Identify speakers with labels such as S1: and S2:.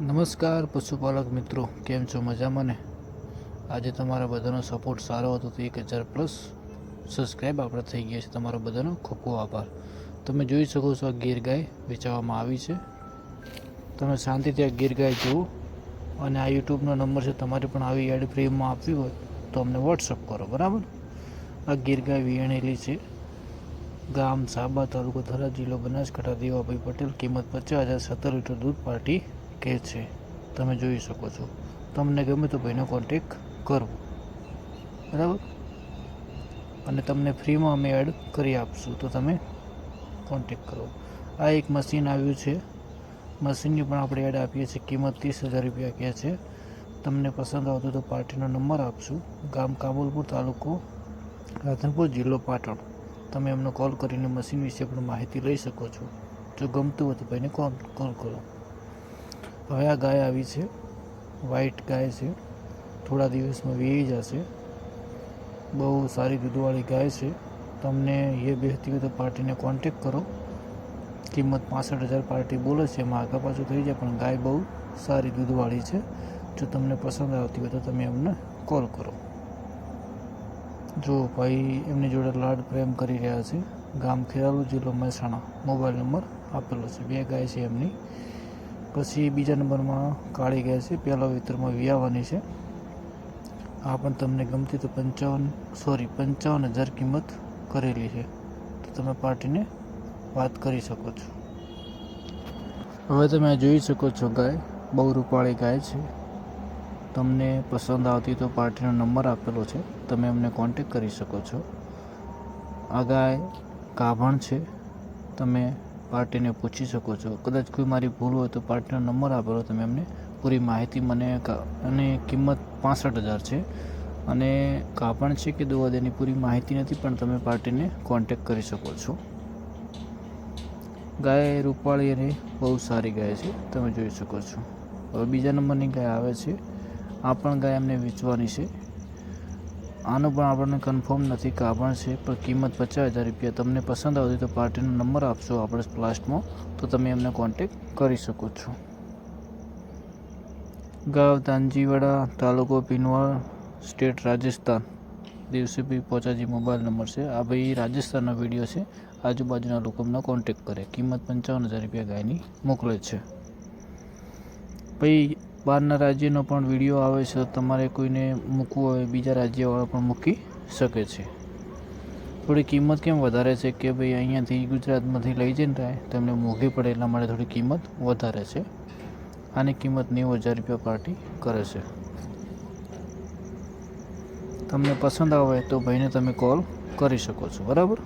S1: નમસ્કાર પશુપાલક મિત્રો, કેમ છો મજામાં ને? આજે તમારા બધાનો સપોર્ટ સારો હતો તો એક હજાર પ્લસ સબસ્ક્રાઈબ આપણે થઈ ગયા છે. તમારો બધાનો ખૂબ ખૂબ આભાર. તમે જોઈ શકો છો આ ગીર ગાય વેચાવામાં આવી છે. તમે શાંતિથી આ ગીર ગાય જુઓ અને આ યુટ્યુબનો નંબર છે, તમારે પણ આવી એડ ફ્રીમાં આપવી હોય તો અમને વોટ્સઅપ કરો, બરાબર? આ ગીર ગાય વિયાણેલી છે. ગામ સાબા તાલુકો થરા જિલ્લો બનાસકાંઠા, દેવાભાઈ પટેલ, કિંમત પચાસ હજાર સત્તર લીટર દૂધ પાર્ટી કે છે? તમે જોઈ શકો છો. તમને ગમે તો ભાઈનો કોન્ટેક કરો બરાબર? અને તમને ફ્રીમાં અમે એડ કરી આપશું. તો તમે કોન્ટેક કરો. આ એક મશીન આવ્યું છે. મશીનની પણ આપણે એડ આપીએ છીએ. કિંમત ત્રીસ હજાર રૂપિયા કહે છે. તમને પસંદ આવતો તો પાર્ટીનો નંબર આપશું. ગામ કાબુલપુર, તાલુકો રાધનપુર, જિલ્લો પાટણ. તમે એમનો કોલ કરીને મશીન વિશે પણ માહિતી લઈ શકો છો. જો ગમતું હોય તો ભાઈને કોલ કોલ કરો. હવે આ ગાય આવી છે વ્હાઈટ ગાય છે, થોડા દિવસમાં વીઈ જશે. બહુ સારી દૂધવાળી ગાય છે. તમને એ બેસતી હોય તો પાર્ટીને કોન્ટેક કરો. કિંમત પાસઠ હજાર પાર્ટી બોલે છે, એમાં આગા પાછું થઈ જાય, પણ ગાય બહુ સારી દૂધવાળી છે. જો તમને પસંદ આવતી હોય તો તમે એમને કોલ કરો. જો ભાઈ એમની જોડે લાડ પ્રેમ કરી રહ્યા છે, ગામ ખેરાલુ જિલ્લો મહેસાણા. મોબાઈલ નંબર આપેલો છે. બે ગાય છે એમની. પછી બીજા નંબરમાં કાળી ગાય છે, પહેલા વિતરમાં વિયાવાની છે. આ પણ તમને ગમતી તો પંચાવન સોરી પંચાવન હજાર કિંમત કરેલી છે. તો તમે પાર્ટીને વાત કરી શકો છો. હવે તમે જોઈ શકો છો ગાય, બહુ રૂપાળી ગાય છે. તમને પસંદ આવતી તો પાર્ટીનો નંબર આપેલો છે, તમે અમને કોન્ટેક કરી શકો છો. આ ગાય ગાભણ છે, તમે પાર્ટીને પૂછી શકો છો. કદાચ કોઈ મારી ભૂલ હોય તો પાર્ટીનો નંબર આપેલો તમે એમને પૂરી માહિતી મને અને કિંમત પાસઠ હજાર છે. અને કાપણ છે કે દોવા દેની પૂરી માહિતી નથી, પણ તમે પાર્ટીને કોન્ટેક કરી શકો છો. ગાય રૂપાળી અને બહુ સારી ગાય છે, તમે જોઈ શકો છો. હવે બીજા નંબરની ગાય આવે છે. આ પણ ગાય અમને વેચવાની છે. આનું પણ આપણને કન્ફર્મ નથી કે છે, પણ કિંમત પચાસ હજાર રૂપિયા. તમને પસંદ આવતી તો પાર્ટીનો નંબર આપશો આપણે લાસ્ટમાં તો તમે એમને કોન્ટેક કરી શકો છો. ગાવ તાંજીવાડા તાલુકો Pinwad state Rajasthan. Divasibhai Pochaji mobile number છે. આ ભાઈ રાજસ્થાનનો વીડિયો છે. આજુબાજુના લોકો એમનો કોન્ટેક કરે. કિંમત પંચાવન હજાર રૂપિયા ગાયની મોકલે છે. ભાઈ બહારના રાજ્યનો પણ વીડિયો આવે છે, તો તમારે કોઈને મૂકવું હોય, બીજા રાજ્યવાળા પણ મૂકી શકે છે. થોડી કિંમત કેમ વધારે છે કે ભાઈ અહીંયાથી ગુજરાતમાંથી લઈ જઈને તમને મોંઘી પડે, એટલા માટે થોડી કિંમત વધારે છે. આની કિંમત નેવું હજાર રૂપિયા પાર્ટી કરે છે. તમને પસંદ આવે તો ભાઈને તમે કોલ કરી શકો છો, બરાબર?